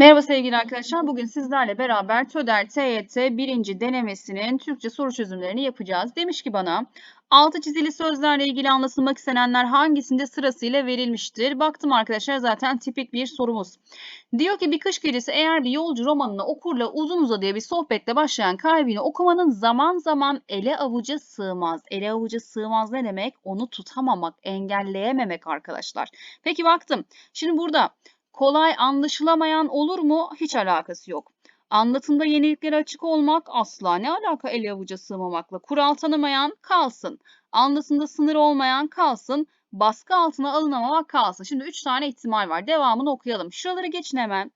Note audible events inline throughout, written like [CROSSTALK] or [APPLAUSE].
Merhaba sevgili arkadaşlar. Bugün sizlerle beraber TÖDER TYT birinci denemesinin Türkçe soru çözümlerini yapacağız. Demiş ki bana altı çizili sözlerle ilgili anlatılmak istenenler hangisinde sırasıyla verilmiştir? Baktım arkadaşlar zaten tipik bir sorumuz. Diyor ki bir kış gecesi eğer bir yolcu romanını okurla uzun uzadıya bir sohbetle başlayan kalbini okumanın zaman zaman ele avuca sığmaz. Ele avuca sığmaz ne demek? Onu tutamamak, engelleyememek arkadaşlar. Peki baktım. Şimdi burada Kolay anlaşılamayan olur mu? Hiç alakası yok. Anlatımda yeniliklere açık olmak asla ne alaka el avuca sığmamakla? Kural tanımayan kalsın. Anlatımda sınır olmayan kalsın. Baskı altına alınamamak kalsın. Şimdi üç tane ihtimal var. Devamını okuyalım. Şuraları geçin hemen.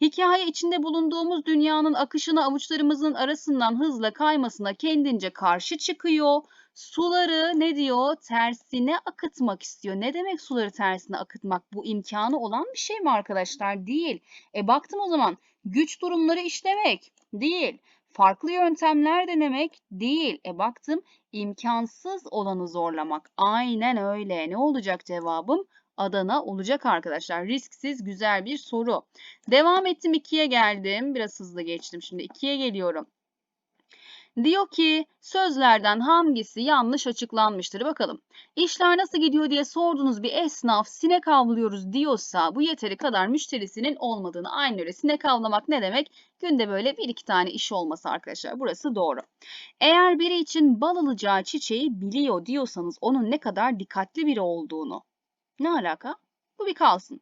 Hikaye içinde bulunduğumuz dünyanın akışına avuçlarımızın arasından hızla kaymasına kendince karşı çıkıyor. Suları ne diyor? Tersine akıtmak istiyor. Ne demek suları tersine akıtmak? Bu imkanı olan bir şey mi arkadaşlar? Değil. E baktım o zaman güç durumları işlemek değil. Farklı yöntemler denemek değil. E baktım imkansız olanı zorlamak. Aynen öyle. Ne olacak cevabım? Adana olacak arkadaşlar. Risksiz güzel bir soru. Devam ettim 2'ye geldim. Biraz hızlı geçtim. Şimdi 2'ye geliyorum. Diyor ki sözlerden hangisi yanlış açıklanmıştır? Bakalım. İşler nasıl gidiyor diye sorduğunuz bir esnaf sinek avlıyoruz diyorsa bu yeteri kadar müşterisinin olmadığını aynı öyle sinek avlamak ne demek? Günde böyle bir iki tane iş olması arkadaşlar. Burası doğru. Eğer biri için bal alacağı çiçeği biliyor diyorsanız onun ne kadar dikkatli biri olduğunu. Ne alaka? Bu bir kalsın.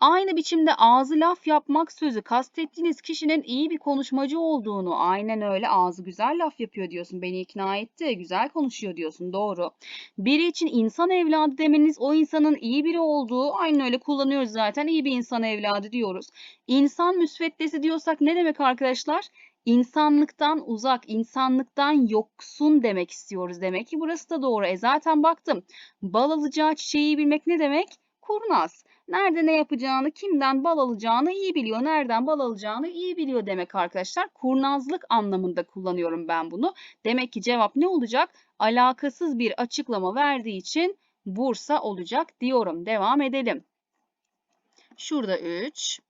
Aynı biçimde ağzı laf yapmak sözü kastettiğiniz kişinin iyi bir konuşmacı olduğunu, aynen öyle ağzı güzel laf yapıyor diyorsun, beni ikna etti, güzel konuşuyor diyorsun, doğru. Biri için insan evladı demeniz o insanın iyi biri olduğu, aynen öyle kullanıyoruz zaten, iyi bir insan evladı diyoruz. İnsan müsveddesi diyorsak ne demek arkadaşlar? İnsanlıktan uzak, insanlıktan yoksun demek istiyoruz demek ki burası da doğru. E zaten baktım. Bal alacağı çiçeği bilmek ne demek? Kurnaz. Nerede ne yapacağını, kimden bal alacağını iyi biliyor. Nereden bal alacağını iyi biliyor demek arkadaşlar. Kurnazlık anlamında kullanıyorum ben bunu. Demek ki cevap ne olacak? Alakasız bir açıklama verdiği için Bursa olacak diyorum. Devam edelim. Şurada 3.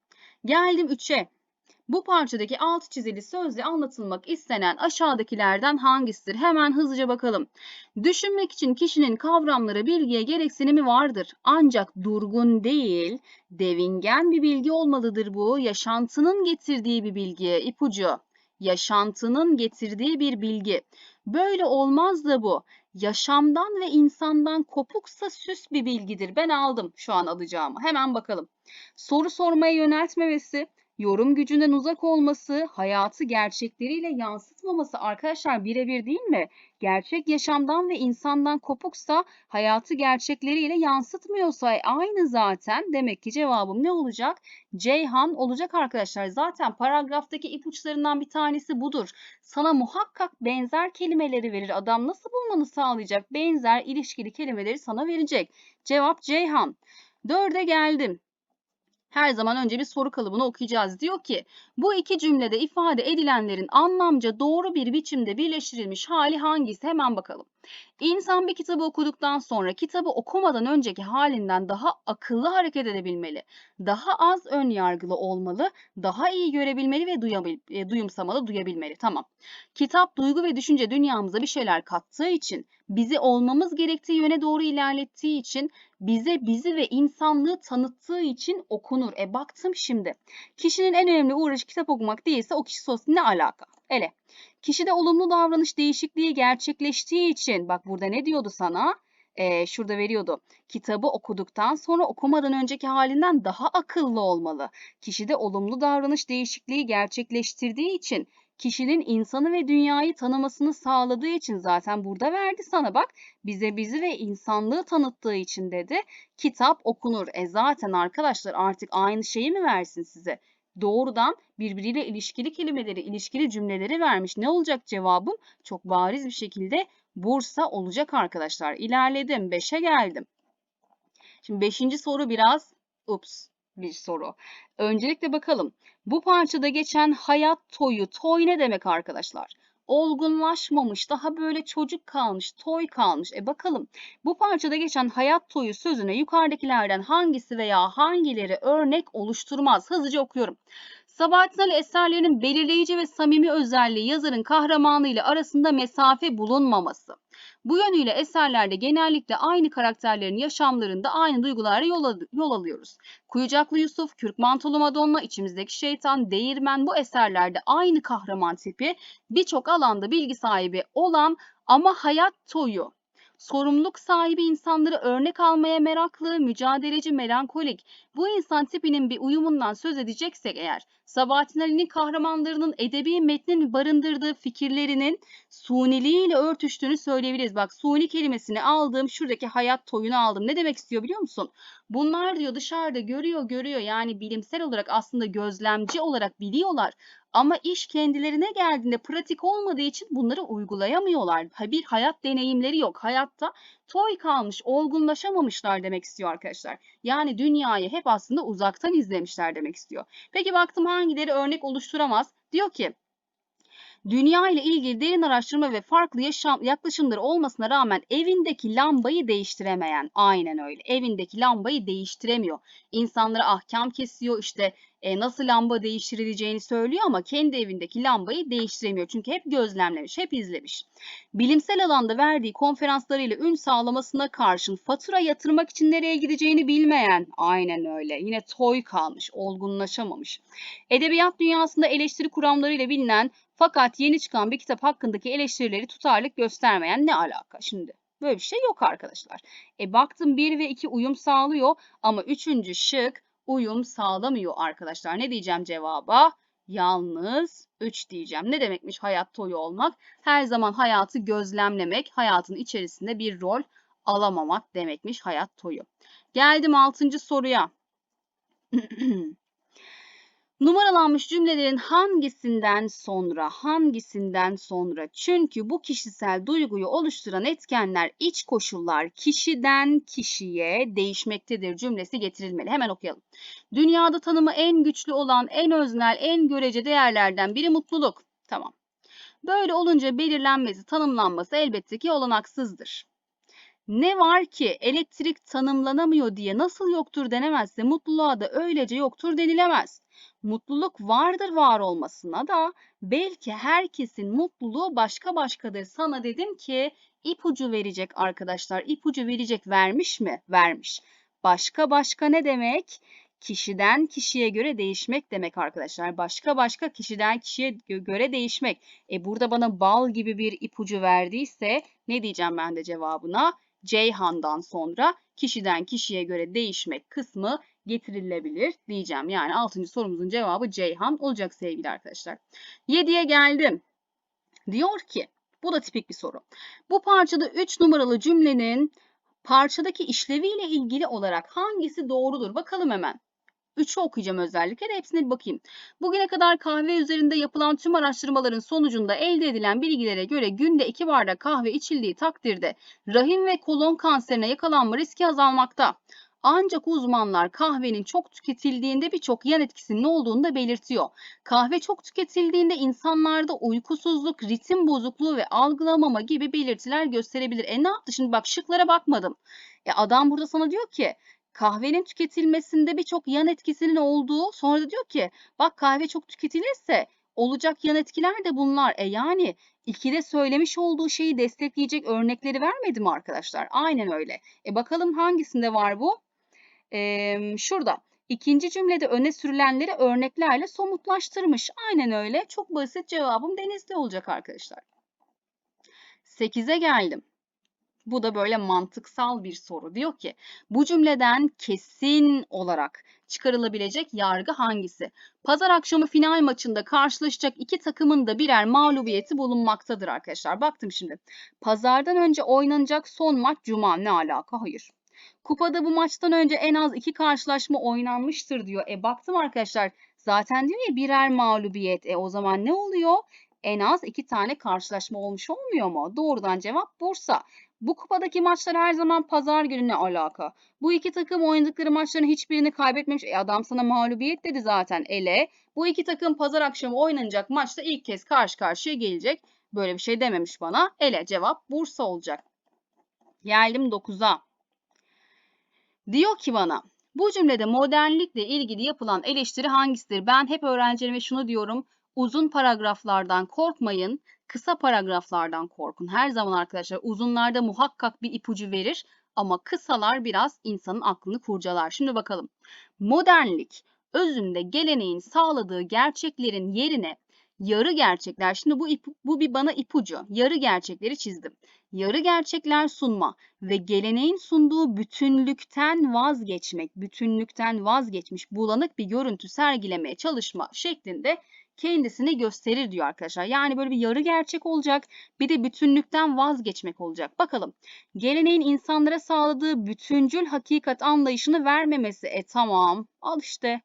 Geldim 3'e. Bu parçadaki alt çizili sözle anlatılmak istenen aşağıdakilerden hangisidir? Hemen hızlıca bakalım. Düşünmek için kişinin kavramları bilgiye gereksinimi vardır. Ancak durgun değil, devingen bir bilgi olmalıdır bu. Yaşantının getirdiği bir bilgi, ipucu. Yaşantının getirdiği bir bilgi. Böyle olmaz da bu. Yaşamdan ve insandan kopuksa süs bir bilgidir. Ben aldım şu an alacağımı. Hemen bakalım. Soru sormaya yöneltmemesi, yorum gücünden uzak olması, hayatı gerçekleriyle yansıtmaması arkadaşlar birebir değil mi? Gerçek yaşamdan ve insandan kopuksa hayatı gerçekleriyle yansıtmıyorsa e, aynı zaten demek ki cevabım ne olacak? Ceyhan olacak arkadaşlar. Zaten paragraftaki ipuçlarından bir tanesi budur. Sana muhakkak benzer kelimeleri verir. Adam nasıl bulmanı sağlayacak? Benzer ilişkili kelimeleri sana verecek. Cevap Ceyhan. Dörde geldim her zaman önce bir soru kalıbını okuyacağız. Diyor ki bu iki cümlede ifade edilenlerin anlamca doğru bir biçimde birleştirilmiş hali hangisi? Hemen bakalım. İnsan bir kitabı okuduktan sonra kitabı okumadan önceki halinden daha akıllı hareket edebilmeli, daha az ön yargılı olmalı, daha iyi görebilmeli ve duyabil, e, duyumsamalı, duyabilmeli. Tamam. Kitap duygu ve düşünce dünyamıza bir şeyler kattığı için, bizi olmamız gerektiği yöne doğru ilerlettiği için, bize bizi ve insanlığı tanıttığı için okunur. E baktım şimdi. Kişinin en önemli uğraşı kitap okumak değilse o kişi sosyal ne alaka? Ele. Kişide olumlu davranış değişikliği gerçekleştiği için bak burada ne diyordu sana? Ee, şurada veriyordu. Kitabı okuduktan sonra okumadan önceki halinden daha akıllı olmalı. Kişide olumlu davranış değişikliği gerçekleştirdiği için kişinin insanı ve dünyayı tanımasını sağladığı için zaten burada verdi sana bak. Bize bizi ve insanlığı tanıttığı için dedi. Kitap okunur. E zaten arkadaşlar artık aynı şeyi mi versin size? Doğrudan birbiriyle ilişkili kelimeleri, ilişkili cümleleri vermiş. Ne olacak cevabım? Çok bariz bir şekilde Bursa olacak arkadaşlar. İlerledim. 5'e geldim. Şimdi 5. soru biraz ups bir soru. Öncelikle bakalım. Bu parçada geçen hayat toyu. Toy ne demek arkadaşlar? Olgunlaşmamış, daha böyle çocuk kalmış, toy kalmış. E bakalım bu parçada geçen hayat toyu sözüne yukarıdakilerden hangisi veya hangileri örnek oluşturmaz? Hızlıca okuyorum. Sabahattin Ali eserlerinin belirleyici ve samimi özelliği yazarın kahramanı ile arasında mesafe bulunmaması. Bu yönüyle eserlerde genellikle aynı karakterlerin yaşamlarında aynı duygulara yol, yol alıyoruz. Kuyucaklı Yusuf, Kürk Mantolu Madonna, İçimizdeki Şeytan, Değirmen bu eserlerde aynı kahraman tipi birçok alanda bilgi sahibi olan ama hayat toyu, sorumluluk sahibi insanları örnek almaya meraklı, mücadeleci, melankolik. Bu insan tipinin bir uyumundan söz edeceksek eğer, Sabahattin Ali'nin kahramanlarının edebi metnin barındırdığı fikirlerinin suniliğiyle örtüştüğünü söyleyebiliriz. Bak suni kelimesini aldım, şuradaki hayat toyunu aldım. Ne demek istiyor biliyor musun? Bunlar diyor dışarıda görüyor görüyor yani bilimsel olarak aslında gözlemci olarak biliyorlar. Ama iş kendilerine geldiğinde pratik olmadığı için bunları uygulayamıyorlar. Bir hayat deneyimleri yok. Hayatta toy kalmış, olgunlaşamamışlar demek istiyor arkadaşlar. Yani dünyayı hep aslında uzaktan izlemişler demek istiyor. Peki baktım hangileri örnek oluşturamaz? Diyor ki Dünya ile ilgili derin araştırma ve farklı yaşam yaklaşımları olmasına rağmen evindeki lambayı değiştiremeyen. Aynen öyle. Evindeki lambayı değiştiremiyor. İnsanlara ahkam kesiyor işte e, nasıl lamba değiştirileceğini söylüyor ama kendi evindeki lambayı değiştiremiyor. Çünkü hep gözlemlemiş, hep izlemiş. Bilimsel alanda verdiği konferanslarıyla ün sağlamasına karşın fatura yatırmak için nereye gideceğini bilmeyen. Aynen öyle. Yine toy kalmış, olgunlaşamamış. Edebiyat dünyasında eleştiri kuramlarıyla bilinen fakat yeni çıkan bir kitap hakkındaki eleştirileri tutarlılık göstermeyen ne alaka şimdi? Böyle bir şey yok arkadaşlar. E baktım 1 ve 2 uyum sağlıyor ama 3. şık uyum sağlamıyor arkadaşlar. Ne diyeceğim cevaba? Yalnız 3 diyeceğim. Ne demekmiş hayat toyu olmak? Her zaman hayatı gözlemlemek, hayatın içerisinde bir rol alamamak demekmiş hayat toyu. Geldim 6. soruya. [CLEARS THROAT] Numaralanmış cümlelerin hangisinden sonra, hangisinden sonra? Çünkü bu kişisel duyguyu oluşturan etkenler, iç koşullar kişiden kişiye değişmektedir cümlesi getirilmeli. Hemen okuyalım. Dünyada tanımı en güçlü olan, en öznel, en görece değerlerden biri mutluluk. Tamam. Böyle olunca belirlenmesi, tanımlanması elbette ki olanaksızdır. Ne var ki elektrik tanımlanamıyor diye nasıl yoktur denemezse mutluluğa da öylece yoktur denilemez. Mutluluk vardır var olmasına da belki herkesin mutluluğu başka başkadır. Sana dedim ki ipucu verecek arkadaşlar. İpucu verecek vermiş mi? Vermiş. Başka başka ne demek? Kişiden kişiye göre değişmek demek arkadaşlar. Başka başka kişiden kişiye göre değişmek. E burada bana bal gibi bir ipucu verdiyse ne diyeceğim ben de cevabına? Ceyhan'dan sonra kişiden kişiye göre değişmek kısmı getirilebilir diyeceğim. Yani 6. sorumuzun cevabı Ceyhan olacak sevgili arkadaşlar. 7'ye geldim. Diyor ki bu da tipik bir soru. Bu parçada 3 numaralı cümlenin parçadaki işleviyle ilgili olarak hangisi doğrudur? Bakalım hemen. 3'ü okuyacağım özellikle de hepsine bir bakayım. Bugüne kadar kahve üzerinde yapılan tüm araştırmaların sonucunda elde edilen bilgilere göre günde 2 bardak kahve içildiği takdirde rahim ve kolon kanserine yakalanma riski azalmakta. Ancak uzmanlar kahvenin çok tüketildiğinde birçok yan etkisinin olduğunu da belirtiyor. Kahve çok tüketildiğinde insanlarda uykusuzluk, ritim bozukluğu ve algılamama gibi belirtiler gösterebilir. E ne yaptı şimdi bak şıklara bakmadım. E adam burada sana diyor ki kahvenin tüketilmesinde birçok yan etkisinin olduğu sonra da diyor ki bak kahve çok tüketilirse olacak yan etkiler de bunlar. E yani ikide söylemiş olduğu şeyi destekleyecek örnekleri vermedi mi arkadaşlar? Aynen öyle. E bakalım hangisinde var bu? Ee, şurada. İkinci cümlede öne sürülenleri örneklerle somutlaştırmış. Aynen öyle. Çok basit cevabım denizli olacak arkadaşlar. 8'e geldim. Bu da böyle mantıksal bir soru. Diyor ki bu cümleden kesin olarak çıkarılabilecek yargı hangisi? Pazar akşamı final maçında karşılaşacak iki takımın da birer mağlubiyeti bulunmaktadır arkadaşlar. Baktım şimdi. Pazardan önce oynanacak son maç cuma. Ne alaka? Hayır. Kupada bu maçtan önce en az iki karşılaşma oynanmıştır diyor. E baktım arkadaşlar zaten diyor ya birer mağlubiyet. E o zaman ne oluyor? En az iki tane karşılaşma olmuş olmuyor mu? Doğrudan cevap Bursa. Bu kupadaki maçlar her zaman pazar günü ne alaka? Bu iki takım oynadıkları maçların hiçbirini kaybetmemiş. E adam sana mağlubiyet dedi zaten ele. Bu iki takım pazar akşamı oynanacak maçta ilk kez karşı karşıya gelecek. Böyle bir şey dememiş bana. Ele cevap Bursa olacak. Geldim 9'a. Diyor ki bana Bu cümlede modernlikle ilgili yapılan eleştiri hangisidir? Ben hep öğrencilerime şunu diyorum. Uzun paragraflardan korkmayın. Kısa paragraflardan korkun. Her zaman arkadaşlar uzunlarda muhakkak bir ipucu verir ama kısalar biraz insanın aklını kurcalar. Şimdi bakalım. Modernlik özünde geleneğin sağladığı gerçeklerin yerine yarı gerçekler. Şimdi bu ip, bu bir bana ipucu. Yarı gerçekleri çizdim. Yarı gerçekler sunma ve geleneğin sunduğu bütünlükten vazgeçmek, bütünlükten vazgeçmiş bulanık bir görüntü sergilemeye çalışma şeklinde kendisini gösterir diyor arkadaşlar. Yani böyle bir yarı gerçek olacak, bir de bütünlükten vazgeçmek olacak. Bakalım. Geleneğin insanlara sağladığı bütüncül hakikat anlayışını vermemesi. E tamam. Al işte.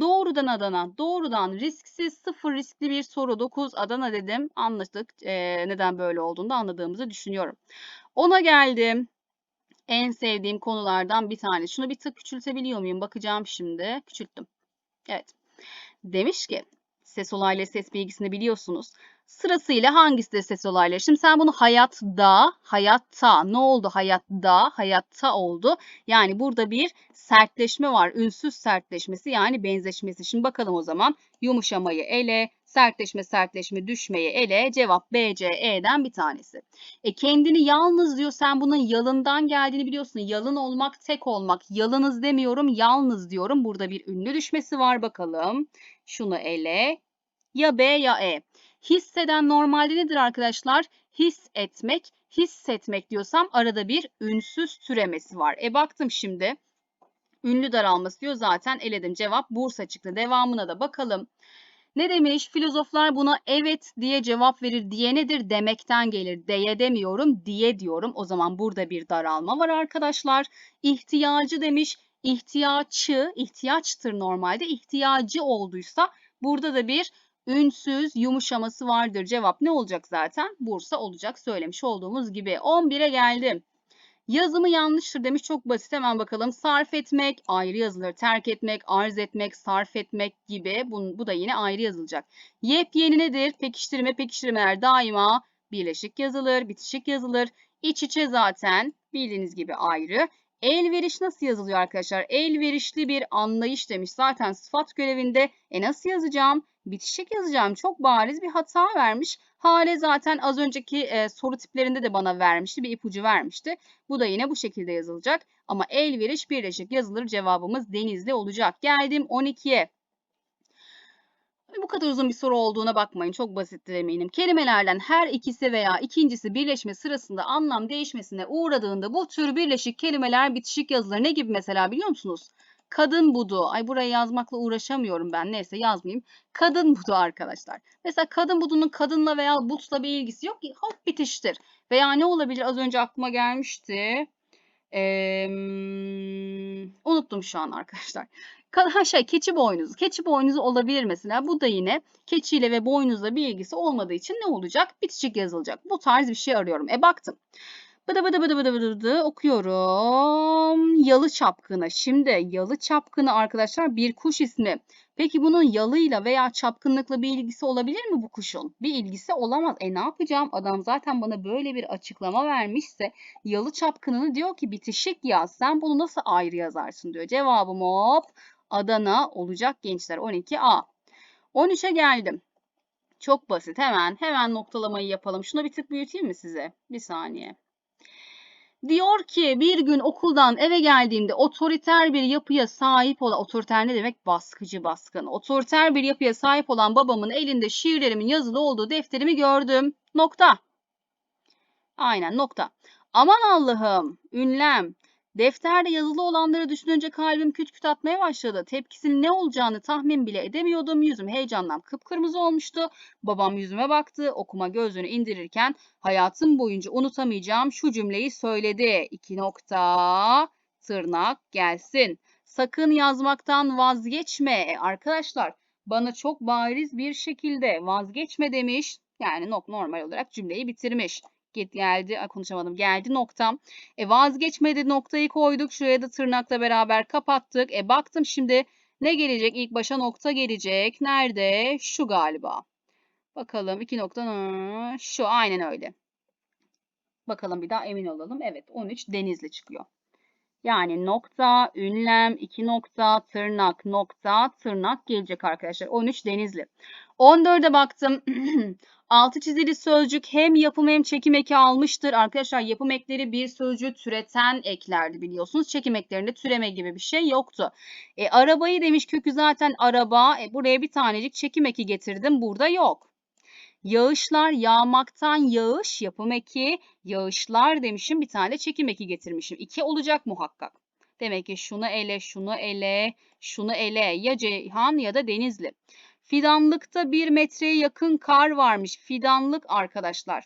Doğrudan Adana. Doğrudan risksiz, sıfır riskli bir soru. 9 Adana dedim. Anladık. Ee, neden böyle olduğunu da anladığımızı düşünüyorum. Ona geldim. En sevdiğim konulardan bir tane. Şunu bir tık küçültebiliyor muyum? Bakacağım şimdi. Küçülttüm. Evet. Demiş ki ses olayları ses bilgisini biliyorsunuz. Sırasıyla hangisi de ses olayları? Şimdi sen bunu hayatta, hayatta ne oldu hayatta, hayatta oldu. Yani burada bir sertleşme var. Ünsüz sertleşmesi yani benzeşmesi. Şimdi bakalım o zaman yumuşamayı ele, sertleşme sertleşme düşmeyi ele. Cevap B, C, E'den bir tanesi. E kendini yalnız diyor. Sen bunun yalından geldiğini biliyorsun. Yalın olmak, tek olmak. Yalınız demiyorum, yalnız diyorum. Burada bir ünlü düşmesi var bakalım. Şunu ele. Ya B ya E. Hisseden normalde nedir arkadaşlar? His etmek, hissetmek diyorsam arada bir ünsüz türemesi var. E baktım şimdi. Ünlü daralması diyor zaten eledim. Cevap Bursa çıktı. Devamına da bakalım. Ne demiş? Filozoflar buna evet diye cevap verir. Diye nedir? Demekten gelir. Deye demiyorum, diye diyorum. O zaman burada bir daralma var arkadaşlar. İhtiyacı demiş. İhtiyaçı, ihtiyaçtır normalde. İhtiyacı olduysa burada da bir ünsüz yumuşaması vardır. Cevap ne olacak zaten? Bursa olacak söylemiş olduğumuz gibi. 11'e geldim. Yazımı yanlıştır demiş. Çok basit hemen bakalım. Sarf etmek ayrı yazılır. Terk etmek, arz etmek, sarf etmek gibi. Bu, bu da yine ayrı yazılacak. Yepyeni nedir? Pekiştirme, pekiştirmeler daima birleşik yazılır, bitişik yazılır. İç içe zaten bildiğiniz gibi ayrı. Elveriş nasıl yazılıyor arkadaşlar? Elverişli bir anlayış demiş. Zaten sıfat görevinde. E nasıl yazacağım? Bitişik yazacağım. Çok bariz bir hata vermiş. Hale zaten az önceki e, soru tiplerinde de bana vermişti. Bir ipucu vermişti. Bu da yine bu şekilde yazılacak. Ama elveriş birleşik yazılır. Cevabımız denizli olacak. Geldim 12'ye. Bu kadar uzun bir soru olduğuna bakmayın. Çok basittir eminim. Kelimelerden her ikisi veya ikincisi birleşme sırasında anlam değişmesine uğradığında bu tür birleşik kelimeler bitişik yazılır. Ne gibi mesela biliyor musunuz? Kadın budu. Ay burayı yazmakla uğraşamıyorum ben. Neyse yazmayayım. Kadın budu arkadaşlar. Mesela kadın budunun kadınla veya butla bir ilgisi yok ki. Hop bitiştir. Veya ne olabilir? Az önce aklıma gelmişti. Ee, unuttum şu an arkadaşlar. Ha şey keçi boynuzu. Keçi boynuzu olabilir mesela. Bu da yine keçiyle ve boynuzla bir ilgisi olmadığı için ne olacak? Bitişik yazılacak. Bu tarz bir şey arıyorum. E baktım. Bıdı bıdı bıdı bıdı bıdı bıdı okuyorum. Yalı çapkını. Şimdi yalı çapkını arkadaşlar bir kuş ismi. Peki bunun yalıyla veya çapkınlıkla bir ilgisi olabilir mi bu kuşun? Bir ilgisi olamaz. E ne yapacağım? Adam zaten bana böyle bir açıklama vermişse yalı çapkınını diyor ki bitişik yaz. Sen bunu nasıl ayrı yazarsın diyor. Cevabım hop Adana olacak gençler 12A. 13'e geldim. Çok basit. Hemen hemen noktalamayı yapalım. Şunu bir tık büyüteyim mi size? Bir saniye. Diyor ki bir gün okuldan eve geldiğimde otoriter bir yapıya sahip olan, otoriter ne demek? Baskıcı baskın. Otoriter bir yapıya sahip olan babamın elinde şiirlerimin yazılı olduğu defterimi gördüm. Nokta. Aynen nokta. Aman Allah'ım, ünlem. Defterde yazılı olanları düşününce kalbim küt küt atmaya başladı. Tepkisinin ne olacağını tahmin bile edemiyordum. Yüzüm heyecandan kıpkırmızı olmuştu. Babam yüzüme baktı. Okuma gözünü indirirken hayatım boyunca unutamayacağım şu cümleyi söyledi. İki nokta tırnak gelsin. Sakın yazmaktan vazgeçme. E, arkadaşlar bana çok bariz bir şekilde vazgeçme demiş. Yani normal olarak cümleyi bitirmiş. Geldi. Konuşamadım. Geldi noktam. E vazgeçmedi noktayı koyduk. Şuraya da tırnakla beraber kapattık. E baktım şimdi ne gelecek? İlk başa nokta gelecek. Nerede? Şu galiba. Bakalım iki nokta şu aynen öyle. Bakalım bir daha emin olalım. Evet 13 Denizli çıkıyor. Yani nokta, ünlem, iki nokta, tırnak, nokta, tırnak gelecek arkadaşlar. 13 Denizli. 14'e baktım. [CLEARS THROAT] Altı çizili sözcük hem yapım hem çekim eki almıştır. Arkadaşlar yapım ekleri bir sözcüğü türeten eklerdi biliyorsunuz. Çekim eklerinde türeme gibi bir şey yoktu. E, arabayı demiş kökü zaten araba. E, buraya bir tanecik çekim eki getirdim. Burada yok. Yağışlar yağmaktan yağış yapım eki. Yağışlar demişim bir tane çekim eki getirmişim. İki olacak muhakkak. Demek ki şunu ele, şunu ele, şunu ele. Ya Ceyhan ya da Denizli. Fidanlıkta bir metreye yakın kar varmış. Fidanlık arkadaşlar.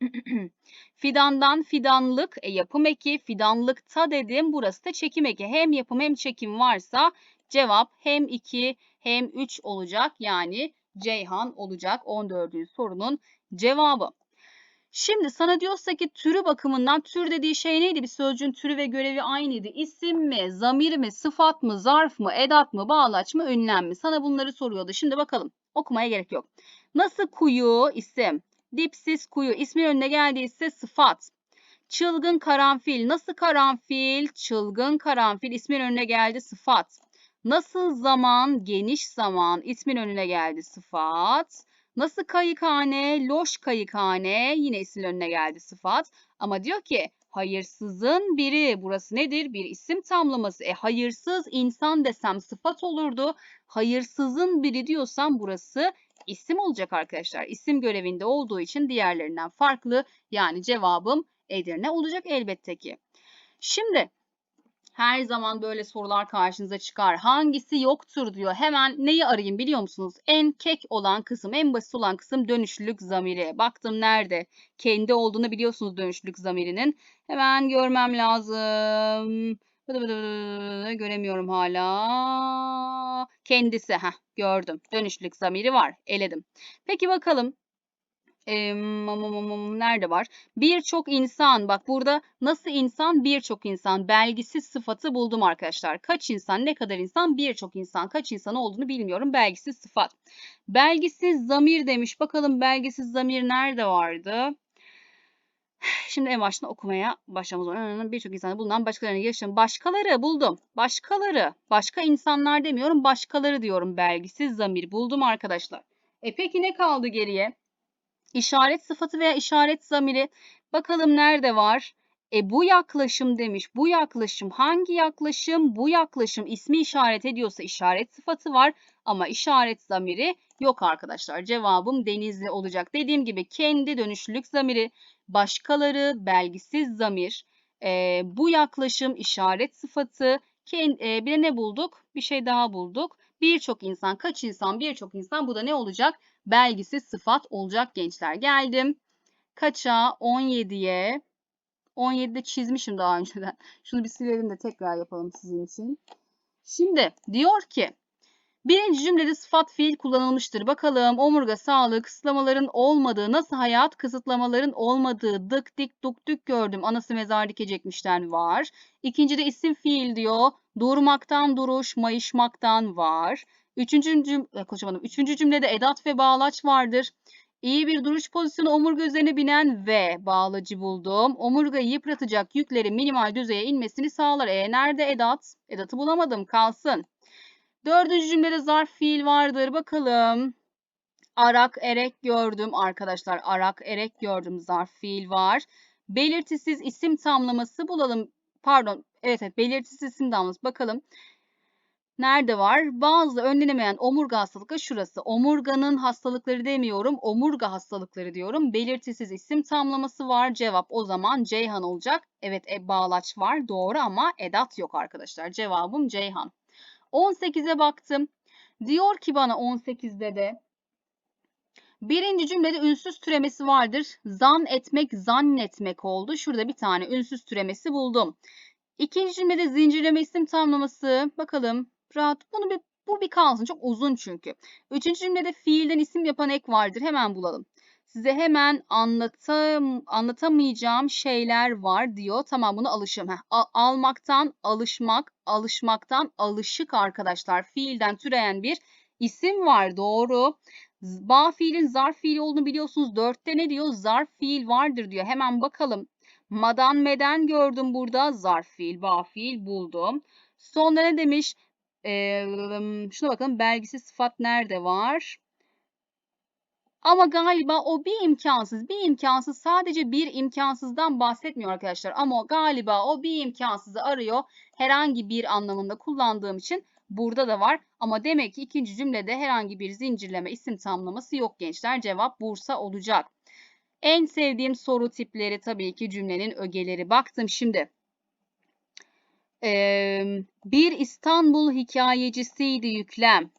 [CLEARS THROAT] Fidandan fidanlık e, yapım eki. Fidanlıkta dedim. Burası da çekim eki. Hem yapım hem çekim varsa cevap hem 2 hem 3 olacak. Yani Ceyhan olacak 14. sorunun cevabı. Şimdi sana diyorsa ki türü bakımından tür dediği şey neydi? Bir sözcüğün türü ve görevi aynıydı. İsim mi, zamir mi, sıfat mı, zarf mı, edat mı, bağlaç mı, ünlem mi? Sana bunları soruyordu. Şimdi bakalım. Okumaya gerek yok. Nasıl kuyu isim? Dipsiz kuyu. İsmin önüne geldiyse sıfat. Çılgın karanfil. Nasıl karanfil? Çılgın karanfil. İsmin önüne geldi sıfat. Nasıl zaman? Geniş zaman. İsmin önüne geldi sıfat. Nasıl kayıkhane? Loş kayıkhane. Yine isim önüne geldi sıfat. Ama diyor ki hayırsızın biri. Burası nedir? Bir isim tamlaması. E hayırsız insan desem sıfat olurdu. Hayırsızın biri diyorsam burası isim olacak arkadaşlar. İsim görevinde olduğu için diğerlerinden farklı. Yani cevabım Edirne olacak elbette ki. Şimdi her zaman böyle sorular karşınıza çıkar. Hangisi yoktur diyor. Hemen neyi arayayım biliyor musunuz? En kek olan kısım, en basit olan kısım dönüşlülük zamiri. Baktım nerede? Kendi olduğunu biliyorsunuz dönüşlülük zamirinin. Hemen görmem lazım. Göremiyorum hala. Kendisi. Heh, gördüm. Dönüşlülük zamiri var. Eledim. Peki bakalım nerede var? Birçok insan bak burada nasıl insan birçok insan belgisiz sıfatı buldum arkadaşlar. Kaç insan ne kadar insan birçok insan kaç insan olduğunu bilmiyorum belgisiz sıfat. Belgisiz zamir demiş bakalım belgisiz zamir nerede vardı? Şimdi en baştan okumaya başlamamız Birçok insanda bulunan başkalarını yaşam. Başkaları buldum. Başkaları. Başka insanlar demiyorum. Başkaları diyorum. Belgisiz zamir buldum arkadaşlar. E peki ne kaldı geriye? İşaret sıfatı veya işaret zamiri bakalım nerede var? E bu yaklaşım demiş. Bu yaklaşım hangi yaklaşım? Bu yaklaşım ismi işaret ediyorsa işaret sıfatı var ama işaret zamiri yok arkadaşlar. Cevabım denizli olacak. Dediğim gibi kendi dönüşlülük zamiri, başkaları belgisiz zamir, e, bu yaklaşım işaret sıfatı, kend, e, bir de ne bulduk? Bir şey daha bulduk. Birçok insan, kaç insan, birçok insan bu da ne olacak? Belgisiz sıfat olacak gençler. Geldim. Kaça? 17'ye. 17'de çizmişim daha önceden. [LAUGHS] Şunu bir silelim de tekrar yapalım sizin için. Şimdi diyor ki birinci cümlede sıfat fiil kullanılmıştır. Bakalım omurga sağlığı kısıtlamaların olmadığı, nasıl hayat kısıtlamaların olmadığı, dık dik duk dük gördüm. Anası mezar dikecekmişten var. İkincide isim fiil diyor. Durmaktan duruş, mayışmaktan var. Üçüncü, cüm e, konuşamadım. Üçüncü cümlede edat ve bağlaç vardır. İyi bir duruş pozisyonu omurga üzerine binen ve bağlacı buldum. Omurgayı yıpratacak yüklerin minimal düzeye inmesini sağlar. E nerede edat? Edatı bulamadım. Kalsın. Dördüncü cümlede zarf fiil vardır. Bakalım. Arak, erek gördüm arkadaşlar. Arak, erek gördüm. Zarf fiil var. Belirtisiz isim tamlaması bulalım. Pardon. Evet evet belirtisiz isim tamlaması. Bakalım. Nerede var? Bazı önlenemeyen omurga hastalıkları şurası. Omurganın hastalıkları demiyorum. Omurga hastalıkları diyorum. Belirtisiz isim tamlaması var. Cevap o zaman Ceyhan olacak. Evet e, bağlaç var. Doğru ama edat yok arkadaşlar. Cevabım Ceyhan. 18'e baktım. Diyor ki bana 18'de de Birinci cümlede ünsüz türemesi vardır. Zan etmek, zannetmek oldu. Şurada bir tane ünsüz türemesi buldum. İkinci cümlede zincirleme isim tamlaması. Bakalım rahat. Bunu bir, bu bir kalsın. Çok uzun çünkü. Üçüncü cümlede fiilden isim yapan ek vardır. Hemen bulalım. Size hemen anlatam, anlatamayacağım şeyler var diyor. Tamam bunu alışım. Heh, almaktan alışmak, alışmaktan alışık arkadaşlar. Fiilden türeyen bir isim var. Doğru. Ba fiilin zarf fiili olduğunu biliyorsunuz. Dörtte ne diyor? Zarf fiil vardır diyor. Hemen bakalım. Madan meden gördüm burada. Zarf fiil, ba fiil buldum. Sonra ne demiş? Ee, şuna bakın belgisiz sıfat nerede var? Ama galiba o bir imkansız, bir imkansız sadece bir imkansızdan bahsetmiyor arkadaşlar. Ama galiba o bir imkansızı arıyor. Herhangi bir anlamında kullandığım için burada da var. Ama demek ki ikinci cümlede herhangi bir zincirleme isim tamlaması yok gençler. Cevap Bursa olacak. En sevdiğim soru tipleri tabii ki cümlenin ögeleri. Baktım şimdi. Ee, bir İstanbul hikayecisiydi yüklem.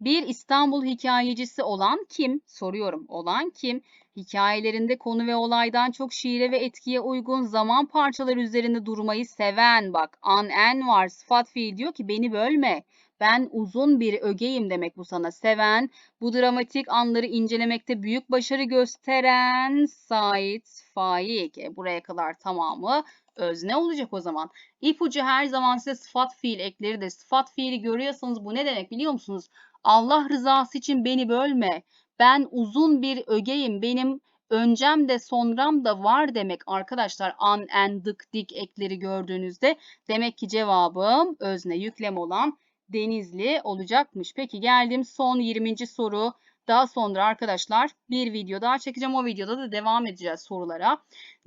Bir İstanbul hikayecisi olan kim? Soruyorum. Olan kim? Hikayelerinde konu ve olaydan çok şiire ve etkiye uygun zaman parçaları üzerinde durmayı seven. Bak an en var. Sıfat fiil diyor ki beni bölme. Ben uzun bir ögeyim demek bu sana. Seven, bu dramatik anları incelemekte büyük başarı gösteren Sait Faik. E, buraya kadar tamamı özne olacak o zaman. İpucu her zaman size sıfat fiil ekleri de sıfat fiili görüyorsanız bu ne demek biliyor musunuz? Allah rızası için beni bölme. Ben uzun bir ögeyim. Benim öncem de sonram da var demek arkadaşlar. An, en, dık, dik ekleri gördüğünüzde. Demek ki cevabım özne yüklem olan Denizli olacakmış. Peki geldim son 20. soru. Daha sonra arkadaşlar bir video daha çekeceğim. O videoda da devam edeceğiz sorulara.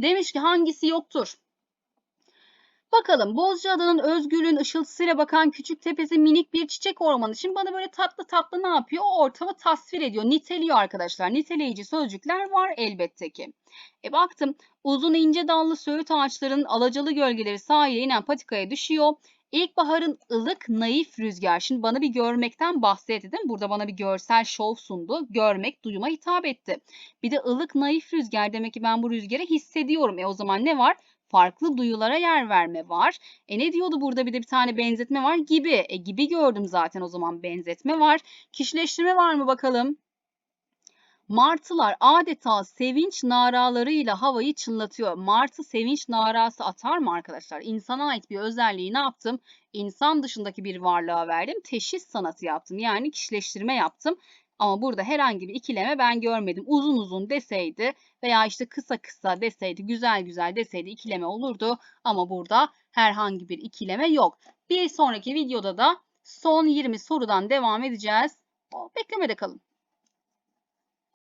Demiş ki hangisi yoktur? Bakalım Bozcaada'nın özgürlüğün ışıltısıyla bakan küçük tepesi minik bir çiçek ormanı. Şimdi bana böyle tatlı tatlı ne yapıyor? O ortamı tasvir ediyor, niteliyor arkadaşlar. Niteleyici sözcükler var elbette ki. E baktım uzun ince dallı söğüt ağaçların alacalı gölgeleri sahile inen patikaya düşüyor. İlkbaharın ılık, naif rüzgar. Şimdi bana bir görmekten bahsetti değil mi? Burada bana bir görsel şov sundu. Görmek, duyuma hitap etti. Bir de ılık, naif rüzgar demek ki ben bu rüzgarı hissediyorum. E o zaman ne var? Farklı duyulara yer verme var. E ne diyordu burada bir de bir tane benzetme var gibi. E gibi gördüm zaten o zaman benzetme var. Kişileştirme var mı bakalım? Martılar adeta sevinç naralarıyla havayı çınlatıyor. Martı sevinç narası atar mı arkadaşlar? İnsana ait bir özelliği ne yaptım? İnsan dışındaki bir varlığa verdim. Teşhis sanatı yaptım. Yani kişileştirme yaptım. Ama burada herhangi bir ikileme ben görmedim. Uzun uzun deseydi veya işte kısa kısa deseydi, güzel güzel deseydi ikileme olurdu. Ama burada herhangi bir ikileme yok. Bir sonraki videoda da son 20 sorudan devam edeceğiz. Beklemede kalın.